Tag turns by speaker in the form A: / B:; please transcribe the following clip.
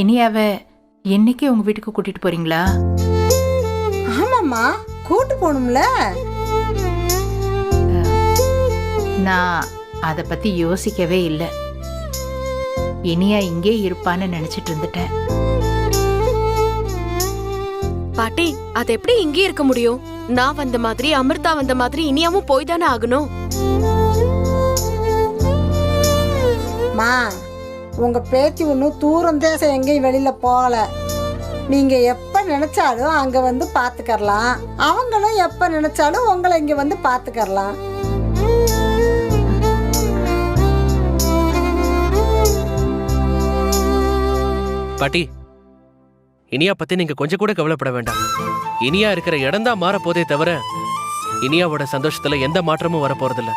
A: இனியாவ என்னைக்கு உங்க வீட்டுக்கு கூட்டிட்டு போறீங்களா?
B: ஆமாம்மா கூட்டு போகணும்ல.
A: நான் அதை பத்தி யோசிக்கவே இல்லை. இனியா இங்கே இருப்பான்னு நினைச்சிட்டு இருந்துட்டேன்.
C: பாட்டி அது எப்படி இங்கே இருக்க முடியும்? நான் வந்த மாதிரி அமிர்தா வந்த மாதிரி இனியாவும் போய் தானே ஆகணும்?
B: மா உங்கள் பேச்சு ஒன்றும் தூரம் தேசம் எங்கேயும் வெளியில் போகல. நீங்கள் எப்போ நினச்சாலும் அங்கே வந்து பார்த்துக்கரலாம் அவங்களும் எப்போ நினச்சாலும் உங்களை இங்கே வந்து பார்த்துக்கரலாம்
D: பாட்டி இனியா பற்றி நீங்கள் கொஞ்சம் கூட கவலைப்பட வேண்டாம். இனியா இருக்கிற இடம் தான் மாற போதே தவிர இனியாவோட சந்தோஷத்தில் எந்த மாற்றமும் வரப்போறதில்லை.